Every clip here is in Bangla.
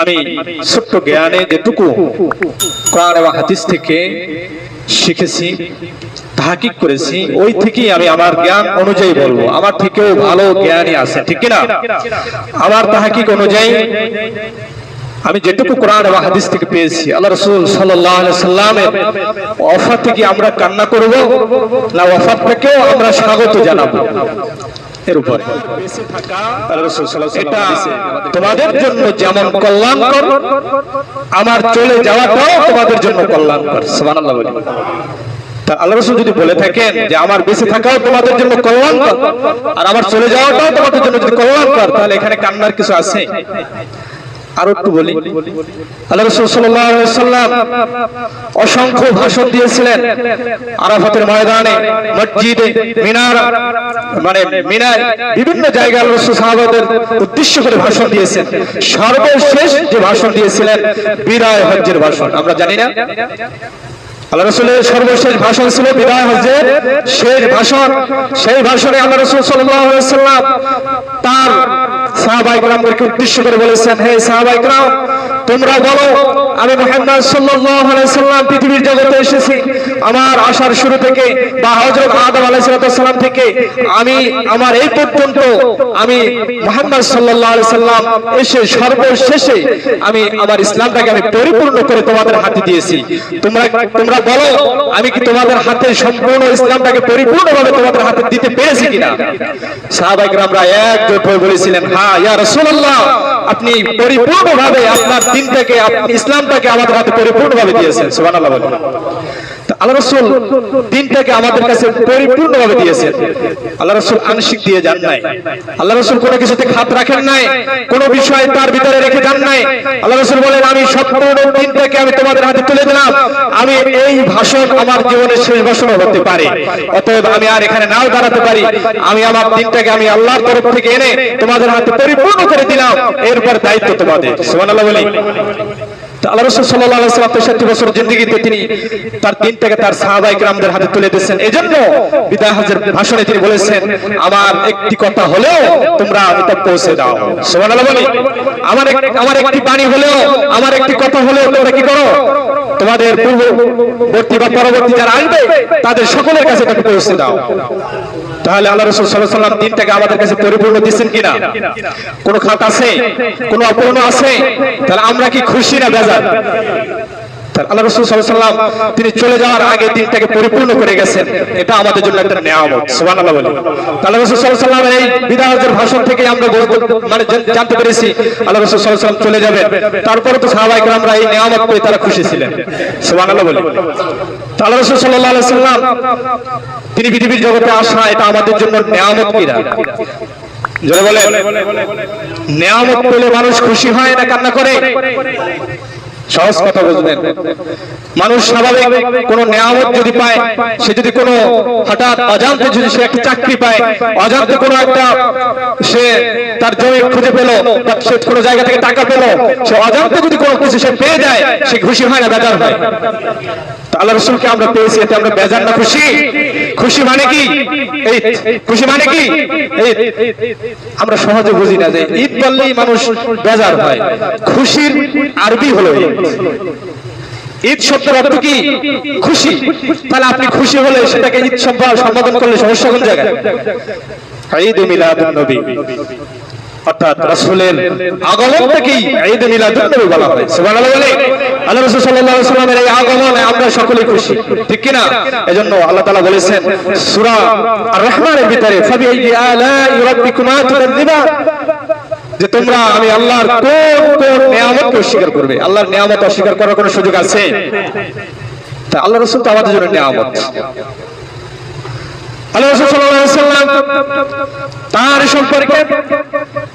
আমি ছোট্ট জ্ঞানে যেটুকু কোরআন এবং হাদিস থেকে শিখেছি, তাহাকিক করেছি, ওই থেকেই আমি আমার জ্ঞান অনুযায়ী বলব। আমার থেকেও ভালো জ্ঞানই আছে, ঠিক কিনা? আমার তাহাকিক অনুযায়ী আমি যেটুকু কোরআন এবং হাদিস থেকে পেয়েছি, আল্লাহ রসুল সাল্লামের অফার থেকে আমরা কান্না করব, না অফার থেকেও আমরা স্বাগত জানাব। এর উপরে। এটা তোমাদের জন্য যেমন কল্যাণকর, আমার চলে যাওয়াটাও তোমাদের জন্য কল্যাণকর। সুবহানাল্লাহ বলি। আল্লাহ যদি বলে থাকেন যে আমার বেঁচে থাকাও তোমাদের জন্য কল্যাণকর, আর আমার চলে যাওয়াটাও তোমাদের জন্য যদি কল্যাণকর, তাহলে এখানে কান্নার কিছু আছে? আরও একটু বলি। অসংখ্য ভাষণ দিয়েছিলেন আরাফাতের ময়দানে, মসজিদে, মিনার মানে মিনার বিভিন্ন জায়গায় রসুল সাহাবাদের উদ্দেশ্য করে ভাষণ দিয়েছেন। সর্বশেষ যে ভাষণ দিয়েছিলেন বিরায় হজ্জের ভাষণ। আমরা জানি না? সর্বশেষ ভাষণ ছিল বিদায় শেষ ভাষণ, সেই ভাষণে আল্লাহ রসুল সাল্লাম তার উদ্দেশ্য করে বলেছেন, হে তোমরা বলো, আমি মোহাম্মদ সাল্লাম পৃথিবীর জগতে এসেছি। আমার আসার শুরু থেকে বা হযরত আদম আলাইহিস সালাম থেকে আমি, আমার এই পর্যন্ত আমি মোহাম্মদ আলাইহি সাল্লাম এসে সর্বশেষে আমি আমার ইসলামটাকে আমি পরিপূর্ণ করে তোমাদের হাতে দিয়েছি। তোমরা তোমরা বলো, আমি কি তোমাদের হাতে সম্পূর্ণ ইসলামটাকে পরিপূর্ণভাবে তোমাদের হাতে দিতে পেরেছি কিনা? সাহাবাই গ্রামরা একজোট হয়ে বলেছিলেন হ্যাঁ ইয়া রাসূলুল্লাহ, আপনি পরিপূর্ণভাবে আপনার দিনটাকে ইসলামটাকে আমাদের হাতে পরিপূর্ণভাবে দিয়েছেন। সুবহানাল্লাহ আল্লাহ রসুল দিনটাকে আমাদের কাছে পরিপূর্ণভাবে দিয়েছেন। আল্লাহ আংশিক দিয়ে যান নাই। আল্লাহ রসুল কোনো কিছুতে খাত রাখেন নাই, কোন বিষয় তার ভিতরে রেখে যান নাই। আল্লাহ রসুল বলেন, আমি সম্পূর্ণ দিনটাকে আমি তোমাদের হাতে তুলে দিলাম। আমি এই ভাষণ আমার জীবনের শেষ ভাষণ হতে পারে। অতএব আমি আর এখানে নাও দাঁড়াতে পারি। আমি আমার দিনটাকে আমি আল্লাহর তরফ থেকে এনে তোমাদের হাতে পরিপূর্ণ করে দিলাম। এরপর দায়িত্ব তোমাদের। সুবহানাল্লাহ বলি। তিনি তার দিনটাকে তার সাহাবাই গ্রামদের হাতে তুলে দিয়েছেন। এই জন্য বিদায় হাজের ভাষণে তিনি বলেছেন, আমার একটি কথা হলেও তোমরা এটা পৌঁছে দাও। সোমান আমার আমার একটি বাণী হলেও, আমার একটি কথা হলেও তোমরা কি করো? তোমাদের পূর্ববর্তী বা পরবর্তী যারা আসবে, তাদের সকলের কাছে তাকে পৌঁছে দাও। তাহলে আল্লাহ রসুল সাল্লাহ সাল্লাম দিনটাকে আমাদের কাছে পরিপূর্ণ দিচ্ছেন কিনা? কোনো খাত আছে? কোনো অপূর্ণ আছে? তাহলে আমরা কি খুশি না বেজার? আল্লাহ রসুল সাল্লাম তিনি চলে যাওয়ার আগে পরিপূর্ণ করে গেছেন। এটা আমাদের জন্য একটা নেয়ামত সুবান আল্লাহ বলি আল্লাহ রসুল সাল্লামের এই ভাষণ থেকে আমরা মানে জানতে পেরেছি, আল্লাহ রসুল সাল্লাম চলে তারপরে তো সাহাবাই আমরা এই নেয়ামত পেয়ে তারা খুশি ছিলেন। সুবান আল্লাহ বলি আল্লাহ রসুল সাল্লাহ সাল্লাম তিনি পৃথিবীর জগতে আসা, এটা আমাদের জন্য নেয়ামত কিনা জোরে বলে নেয়ামত পেলে মানুষ খুশি হয় না কান্না করে? সহজ কথা বুঝবেন মানুষ স্বাভাবিক কোন নেয়ামত যদি পায়, সে যদি কোনো হঠাৎ অজান্তে যদি সে একটা চাকরি পায়, অজান্তে কোনো একটা সে তার জমি খুঁজে পেল বা সে কোনো জায়গা থেকে টাকা পেল, সে অজান্তে যদি কোনো কিছু সে পেয়ে যায়, সে খুশি হয় না, বেজার হয়। আল্লাহ রসুলকে আমরা পেয়েছি, এতে আমরা বেজার না, খুশি? খুশি মানে কি? খুশি মানে কি? আমরা সহজে বুঝি না যে ঈদ বললেই মানুষ বেজার হয়। খুশির আরবি হলো ঈদ। শব্দের অর্থ কি? খুশি। তাহলে আপনি খুশি হলে সেটাকে ঈদ সম্বোধন করলে সমস্যা কোন জায়গায়? ঈদ মিলাদুন নবী। অর্থাৎ রাসূলের আগমন থেকেই ঈদ মিলাদুন নবী বলা হয়। সুবহানাল্লাহ বলে, আল্লাহ রাসূল সাল্লাল্লাহু আলাইহি এই আগমনে আমরা সকলেই খুশি। ঠিক কি না এজন্য আল্লাহ তাআলা বলেছেন, সূরা আর রহমানের ভিতরে তুকাযিবান যে তোমরা আমি আল্লাহর কোন কোন নিয়ামতকে অস্বীকার করবে। আল্লাহর নিয়ামত অস্বীকার করার কোনো সুযোগ আছে? তা আল্লাহ রসুল তো আমাদের জন্য নিয়ামত। আল্লাহ রসুল সাল্লাল্লাহু আলাইহি সাল্লাম তার সম্পর্কে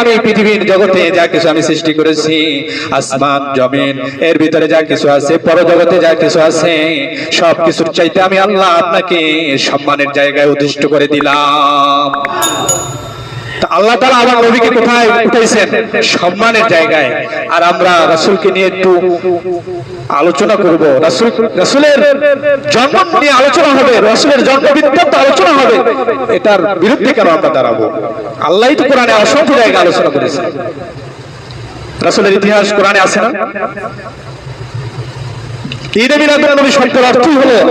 আমি পৃথিবীর জগতে যা কিছু আমি সৃষ্টি করেছি, আসমান, জমিন, এর ভিতরে যা কিছু আছে, পরজগতে যা কিছু আছে সব কিছুর চাইতে আমি আল্লাহ আপনাকে সম্মানের জায়গায় উদ্দিষ্ট করে দিলাম। আল্লাহ তাআলা আমার নবীকে কোথায় উঠাইছেন সম্মানের জায়গায়। আর আমরা রাসুলকে নিয়ে একটু আলোচনা করব। রাসূল, রাসূলের জন্ম নিয়ে আলোচনা হবে, রাসূলের জন্ম বৃত্তান্ত আলোচনা হবে। এটার বিরুদ্ধে কেন আমরা দাঁড়াবো? আল্লাহই তো কোরআনে অসংখ্য জায়গায় আলোচনা করেছেন। রাসূলের ইতিহাস কোরআনে আছে না?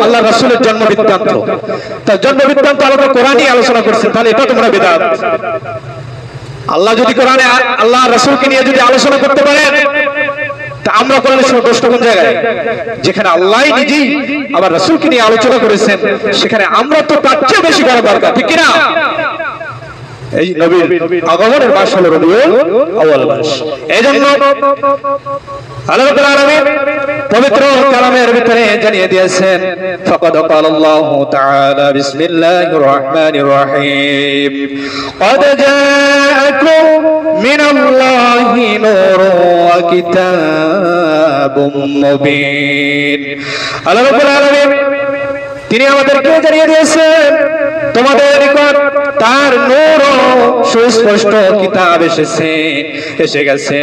আল্লাহ কোরআনই আলোচনা তাহলে এটা তোমরা আল্লাহ যদি কোরআনে আল্লাহ রাসূলকে নিয়ে যদি আলোচনা করতে পারেন, তা আমরা সময় দোষটা কোন জায়গায়? যেখানে আল্লাহ নিজেই আবার রাসূলকে নিয়ে আলোচনা করেছেন, সেখানে আমরা তো তার চেয়ে বেশি করা দরকার, ঠিক কিনা? এই নবীর আগমনের মাস হলো রবিউল আউয়াল মাস। আল্লাহ রাব্বুল আলামিন পবিত্র কালামের ভিতরে জানিয়ে দিয়েছেন ফাকাদ ক্বাল আল্লাহু তাআলা বিসমিল্লাহির রহমানির রহিম قد جاءكم من الله نور وكتاب مبين আল্লাহ রাব্বুল আলামিন তিনি আমাদেরকে জানিয়ে দিয়েছেন, তোমাদের নিকট তার নূর সুস্পষ্ট কিতাব এসেছে, এসে গেছে।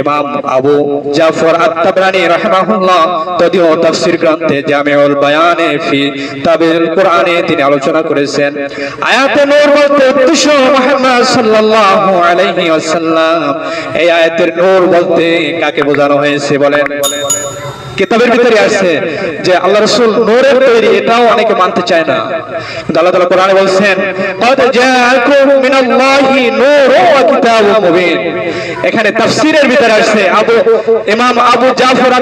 ইমাম আবু জাফর আত-তাবরানী রাহিমাহুল্লাহ তদীয় তাফসীর গ্রন্থে জামিউল বায়ানে ফি তাবিল কোরআনে তিনি আলোচনা করেছেন, আয়াতে নূর বলতে উদ্দেশ্য মুহাম্মদ সাল্লাল্লাহু আলাইহি ওয়াসাল্লাম। এই আয়াতের নূর বলতে কাকে বোঝানো হয়েছে বলেন? কিতাবের ভিতরে আসছে যে আল্লাহ রসুল নূরের তৈরি, এটাও অনেকে মানতে চায় না। কিন্তু আল্লাহ তাআলা কোরআনে বলছেন, কদ এখানে তাফসীরের ভিতরে আসছে, আবু, ইমাম আবু জাফর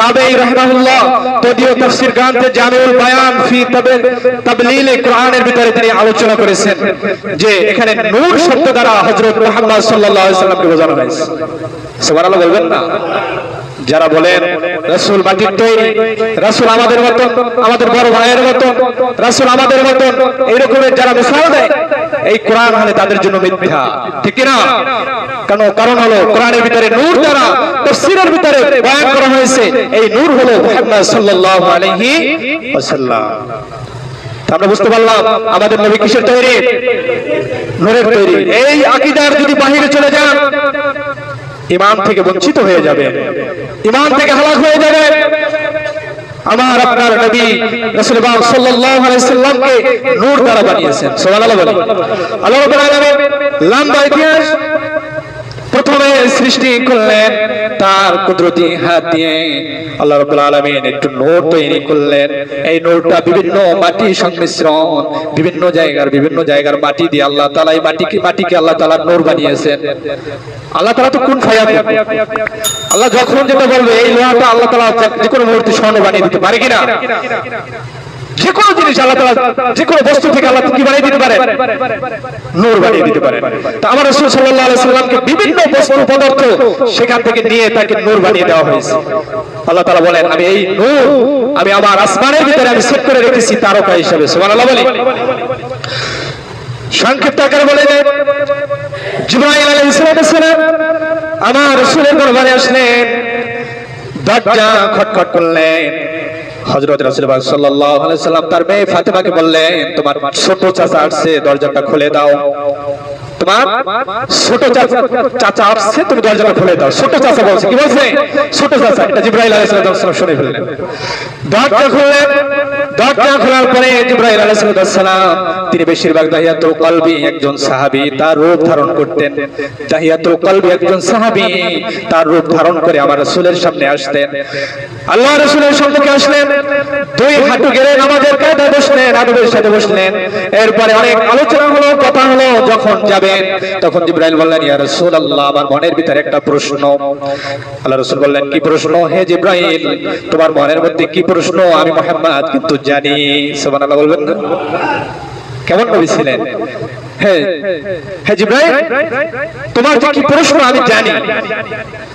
তাবেঈ রাহিমাহুল্লাহ, তদীয় তাফসির গ্রন্থে জামিউল বায়ান ফি তবে, তাবলীল কোরআনের ভিতরে তিনি আলোচনা করেছেন যে এখানে নূর শব্দ দ্বারা হজরত মুহাম্মদ সাল্লাল্লাহু আলাইহি সাল্লামকে বোঝানো হয়েছে। সুবহানাল্লাহ বলবেন না? যারা বলেন, রাসূল মাটির তৈরি রাসূল আমাদের মত, আমাদের বড় ভাইয়ের মত, রাসূল আমাদের মত এই রকমের যারা মিসাল দেয়, এই কোরআন হলে তাদের জন্য মিথ্যা। ঠিক না কেন? কারণ হলো কোরআনের ভিতরে নূর দ্বারা, তাফসীরের ভিতরে বয়ান করা হয়েছে, এই নূর হলো মুহাম্মদ সাল্লাল্লাহু আলাইহি ওয়াসাল্লাম। আমরা বুঝতে পারলাম, আমাদের নবী কিসের তৈরি? নূরের তৈরি। এই আকীদার যদি বাহিরে চলে যান ইমান থেকে বঞ্চিত হয়ে যাবে। ইমান থেকে হালাক হয়ে যাবে। আমার আপনার নবী রাসূল পাক সাল্লাল্লাহু আলাইহি সাল্লামকে নূর দ্বারা বানিয়েছেন। সুবহানাল্লাহ বলি আল্লাহ রাব্বুল আলামিন লম্বা ইতিহাস প্রথমে সৃষ্টি করলেন তার কুদরতি হাত দিয়ে। আল্লাহ রাব্বুল আলামিন একটু নূর তৈরি করলেন। এই নোটটা বিভিন্ন মাটি সংমিশ্রণ, বিভিন্ন জায়গার বিভিন্ন জায়গার মাটি দিয়ে আল্লাহ তাআলা এই মাটিকে মাটিকে আল্লাহ তাআলা নূর বানিয়েছেন। আল্লাহ তাআলা তো কোন ফায়াত আল্লাহ যখন যেটা বলবে, এই লোহাটা আল্লাহ তাআলা যে কোনো মুহূর্তে স্বর্ণ বানিয়ে দিতে পারে কিনা? যে কোনো জিনিস আল্লাহ যে কোনো বস্তু থেকে আল্লাহ কি বানিয়ে দিতে পারে নূর বানিয়ে দিতে পারে তা আমার রাসূল আলাইহি সাল্লামকে বিভিন্ন বস্তু, পদার্থ সেখান থেকে নিয়ে তাকে নূর বানিয়ে দেওয়া হয়েছে। আল্লাহ তাআলা বলেন, আমি এই নূর, আমি আমার আসমানের ভিতরে আমি সেট করে রেখেছি তারকা হিসেবে। সুবহানাল্লাহ বলি। সংক্ষিপ্ত আকারে বলে যে জিবরাইল আলাইহিস সালাম আমার রাসূলের দরবারে আসলেন, দরজা খটখট করলেন। হযরত রাসুলবাগ সাল্লাম তার মেয়ে ফাতেমাকে বললেন, তোমার ছোট চাচা আসছে, দরজাটা খুলে দাও। তোমার ছোট চাচা চাচা আসছে, তুমি দরজাটা খুলে দাও। ছোট চাচা বলছে, কি বলছে? ছোট চাচা, এটা জিবরাইল আলাইহিস সালাম শুনে ফেললেন। দরজা খুললেন দরজা খোলার পরে জিবরাইল আলাইহিস সালাম, তিনি বেশিরভাগ দাহিয়াতুল কলবি একজন সাহাবী, তার রূপ ধারণ করতেন। দাহিয়াতুল কলবি একজন সাহাবী, তার রূপ ধারণ করে আমার রাসূলের সামনে আসতেন। রাসূলের আসলেন? দুই হাঁটু গেড়ে নামাজের বসলেন, আদবের সাথে বসলেন। এরপরে অনেক আলোচনা হলো, কথা হলো, যখন যাবেন, তখন জিবরাইল বললেন, ইয়া রাসূলুল্লাহ, আমার মনের ভিতরে একটা প্রশ্ন। আল্লাহ রাসূল বললেন, কি প্রশ্ন? হে জিবরাইল, তোমার মনের মধ্যে কি প্রশ্ন? আমি মুহাম্মদ, কিন্তু জানি, সুবহানাল্লাহ বলবেন না? কেমন নবী ছিলেন? হ্যাঁ হ্যাঁ তোমার আমি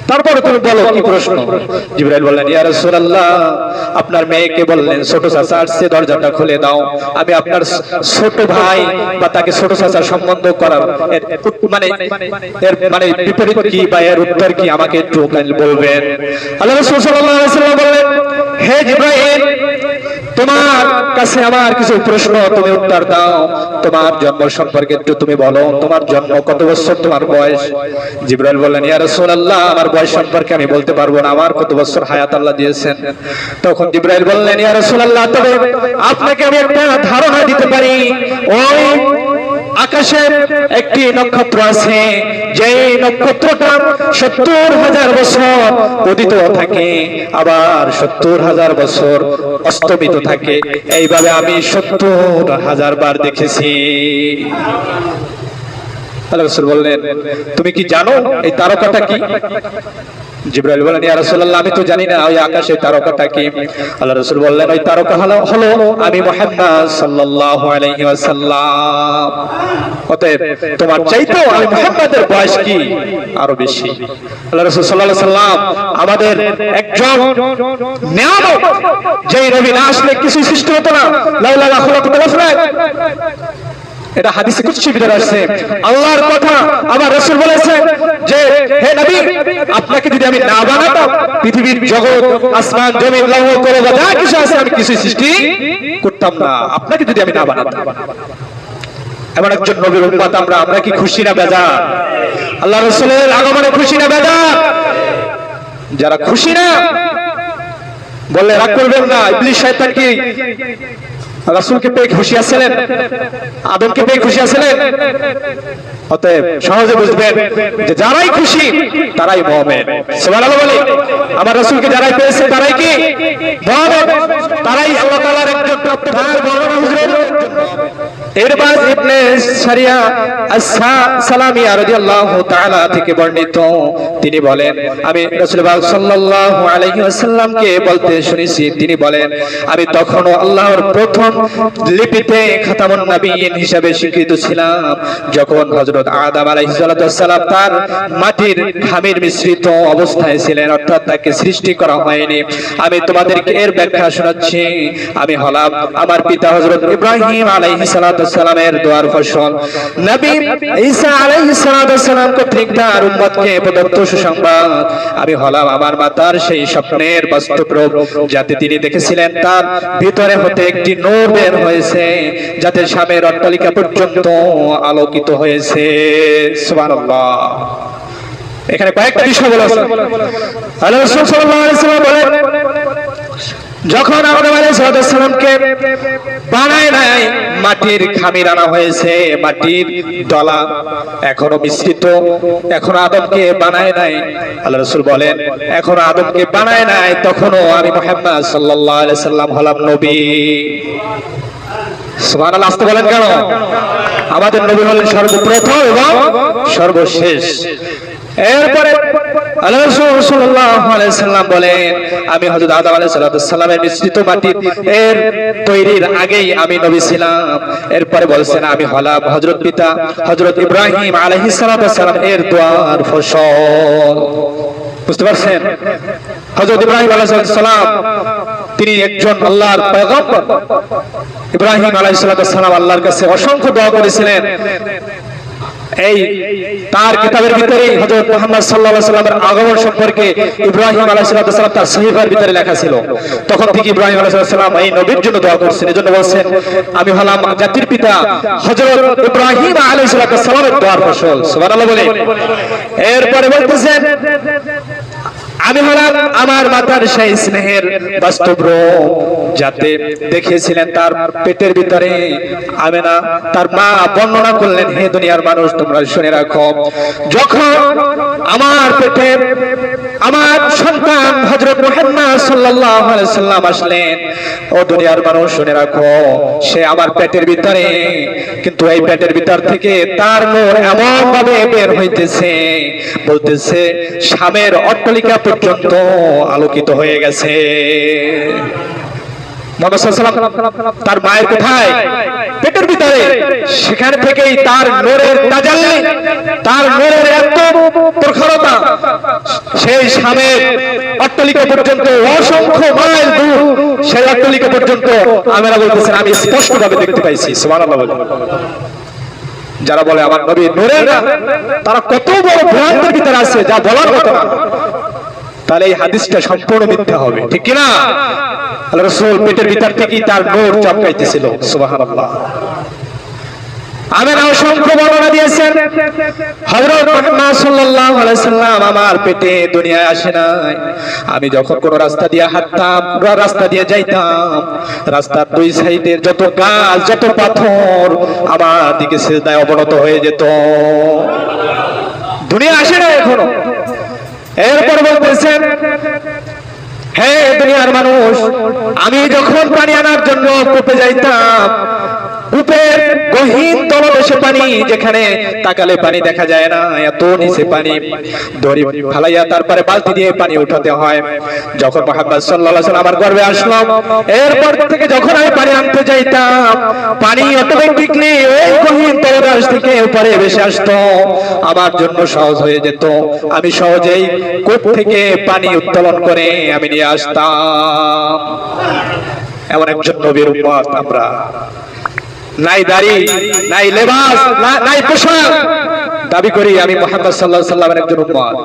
তারপরে বললেন আপনার মেয়েকে বললেন, ছোট চাচা আসছে, দরজাটা খুলে দাও। আমি আপনার ছোট ভাই বা তাকে ছোট চাচার সম্বন্ধ করার মানে এর মানে বিপরীত কি বা এর উত্তর কি আমাকে একটু বলবেন? আল্লাহ বললেন, হে তোমার কাছে আমার কিছু প্রশ্ন তুমি উত্তর দাও। তোমার জন্ম সম্পর্কে একটু তুমি বলো, তোমার জন্ম কত বছর, তোমার বয়স? জিব্রাইল বললেন, ইয়া রাসূলুল্লাহ, আমার বয়স সম্পর্কে আমি বলতে পারব না, আমার কত বছর হায়াত আল্লাহ দিয়েছেন? তখন জিব্রাইল বললেন, ইয়া রাসূলুল্লাহ, তবে আপনাকে আমি একটা ধারণা দিতে পারি। ওই আকাশের একটি নক্ষত্র আছে যে নক্ষত্রটা সত্তর হাজার বছর উদিত থাকে, আবার সত্তর হাজার বছর অস্তমিত থাকে। এইভাবে আমি সত্তর হাজার বার দেখেছি। বললেন, তুমি কি জানো এই তারকাটা কি? জিব্রাইল বললেন ইয়া রাসূলুল্লাহ, আমি তো জানি না ওই আকাশে তারকাটা কি। আল্লাহ রাসূল বললেন, ওই তারকা হলো হলো আমি মুহাম্মদ সাল্লাল্লাহু আলাইহি ওয়াসাল্লাম। অতএব তোমার চাইতেও আমি মুহাম্মাদের বয়স কি? আরও বেশি। আল্লাহ রাসূল সাল্লাল্লাহু আলাইহি সাল্লাম আমাদের একজন নিয়ামত যেই নবী না আসলে কিছু সৃষ্টি হতো না। লাউলা খালাকাতুল আফলাক এটা হাদিসে কুচ্ছি ভিতরে আসছে। আল্লাহর কথা আবার রসুল বলেছে যে, হে নবী, আপনাকে যদি আমি না বানাতাম, পৃথিবীর জগৎ, আসমান, জমিন, লৌহ করে যা কিছু আছে, আমি কিছু সৃষ্টি করতাম না। আপনাকে যদি আমি না বানাতাম। এমন একজন নবীর উম্মত আমরা আমরা কি খুশি না বেজার? আল্লাহ রাসূলের আগমনে খুশি না বেজার? যারা খুশি না, বললে, রাগ করবেন না, ইবলিস শয়তান কি রাসূলকে পেয়ে খুশি আছিলেন? আদমকে পেয়ে খুশি আছিলেন? অতএব সহজে বুঝবেন যে যারাই খুশি, তারাই মুমিন। সুবহানাল্লাহ বলি, আমার রাসূলকে যারাই পেয়েছে, তারাই কি? মুমিন। তারাই আল্লাহ তাআলার একজন প্রাপ্ত ভাই বর্ণনা হুজুরের ইবনে সারিয়া তাআলা থেকে বর্ণিত। তিনি বলেন, আমি বলতে শুনেছি। তিনি বলেন, আমি তখনও আল্লাহর প্রথম লিপিতে খাতামুন হিসাবে স্বীকৃত ছিলাম, যখন হযরত আদম আলাইহিস সালাম তার মাটির খামির মিশ্রিত অবস্থায় ছিলেন, অর্থাৎ তাকে সৃষ্টি করা হয়নি। আমি তোমাদেরকে এর ব্যাখ্যা শোনাচ্ছি। আমি হলাম আমার পিতা হযরত ইব্রাহিম আলাইহিস সালামের দোয়ার ফসল। নবী ঈসা আলাইহিস সালাম উম্মতকে প্রদত্ত সুসংবাদ। আমি হলাম আমার মাতার সেই স্বপ্নের বাস্তব রূপ যাতে তিনি দেখেছিলেন তার ভিতরে হতে একটি নূর বের হয়েছে, যাতে অট্টালিকা পর্যন্ত আলোকিত হয়েছে। সুবহানাল্লাহ। এখানে কয়েকটা বিষয় বলা আছে। আল্লাহ রাসূল সাল্লাল্লাহু আলাইহি বলেন যখন আলাইহিস বানায় নাই, মাটির খামির আনা হয়েছে, মাটির দলা এখনও মিশ্রিত এখনও আদমকে বানায় নাই। আল্লাহ রসুল বলেন, এখন আদমকে বানায় নাই, তখনও আমি মুহাম্মদ আলাইহি সাল্লাম হলাম নবী। সুবহানাল্লাহ, আসতে বলেন কেন? আমাদের নবী হলেন সর্বপ্রথম এবং সর্বশেষ। এরপরে আল্লাহ সাল্লাল্লাহু আলাইহি সাল্লাম বলেন, আমি হযরত আদম আলাইহিস সালামের মিশ্রিত মাটির এর তৈরির আগেই আমি নবী ছিলাম। এরপরে বলছেন, আমি হলাম হযরত পিতা, হযরত ইব্রাহিম আলাইহিস সালাম এর দোয়ার ফসল। বুঝতে পারছেন? হযরত ইব্রাহিম আলাইহিস সালাম, তিনি একজন আল্লাহর পয়গম্বর। ইব্রাহিম আলাইহিস সালাম আল্লাহর কাছে অসংখ্য দোয়া করেছিলেন। এই তার কিতাবের ভিতরে হযরত মুহাম্মদ সাল্লাল্লাহু সাল্লামের আগমন সম্পর্কে ইব্রাহিম আলাইহিস সালাম তার সহিফার ভিতরে লেখা ছিল। তখন থেকে ইব্রাহিম আলাইহিস সালাম এই নবীর জন্য দোয়া করছেন। এজন্য বলছেন, আমি হলাম জাতির পিতা হযরত ইব্রাহিম আলাইহিস সালামের দোয়ার ফসল। সুবহানাল্লাহ বলে এরপরে বলতেছেন আমি হলাম আমার মাতার সেই স্নেহের বাস্তব যাতে দেখেছিলেন তার পেটের ভিতরে আমেনা, তার মা বর্ণনা করলেন, হে দুনিয়ার মানুষ, তোমরা শুনে রাখো, যখন আমার পেটে আমার সন্তান হযরত মুহাম্মদ সাল্লাল্লাহু আলাইহি সাল্লাম আসলেন, ও দুনিয়ার মানুষ, শুনে রাখো, সে আমার পেটের ভিতরে, কিন্তু এই পেটের ভিতর থেকে তার নূর এমন ভাবে বের হইতেছে, বলতেছে, স্বামের অট্টালিকা পর্যন্ত আলোকিত হয়ে গেছে। তার মায়ের কোথায় পেটের ভিতরে, সেখান থেকেই তার নোরের তাজাল্লি, তার নোরের এত প্রখরতা, সেই স্বামীর অট্টলিকা পর্যন্ত, অসংখ্য মাইল দূর, সেই অট্টলিকা পর্যন্ত আমরা বলতেছেন, আমি স্পষ্ট ভাবে দেখতে পাইছি, সুবহানাল্লাহ যারা বলে, আমার নবী নূরের তারা কত বড় ভ্রান্তের ভিতরে আছে, যা বলার কথা তাহলে এই হাদিসটা সম্পূর্ণ মিথ্যা হবে। ঠিক কি না আল্লাহ রাসূল পেটের ভিতর থেকেই তার নূর চমকাইতেছিল সাল্লাল্লাহু আলাইহি সাল্লাম আমার পেটে দুনিয়ায় আসে নাই। আমি যখন কোন রাস্তা দিয়ে হাঁটতাম রাস্তা দিয়ে যাইতাম, রাস্তার দুই সাইডের যত গাছ, যত পাথর আমার দিকে সিজদায় অবনত হয়ে যেত। দুনিয়া আসে না এখনও। এরপর বলতেছেন হে দুনিয়ার মানুষ আমি যখন পানি আনার জন্য কূপে যাইতাম কূপের গহীন তলদেশে পানি যেখানে তাকালে পানি দেখা যায় না, এত নিচে পানি। দড়ি ফালাইয়া তারপরে বালতি দিয়ে পানি উঠাতে হয়। যখন মোহাম্মদ সাল্লাল্লাহু আলাইহি আমার গর্ভে আসলাম এরপর থেকে যখন আমি পানি আনতে যাইতাম, পানি অটোমেটিকলি ওই গহীন তলদেশ থেকে উপরে ভেসে আসতো। আমার জন্য সহজ হয়ে যেত। আমি সহজেই কূপ থেকে পানি উত্তোলন করে আমি নিয়ে আসতাম। এমন একজন নবীর উম্মত আমরা। নাই দাড়ি নাই লেবাস নাই পোশাক। দাবি করি আমি মোহাম্মদ সাল্লাহ সাল্লামের একজন উম্মত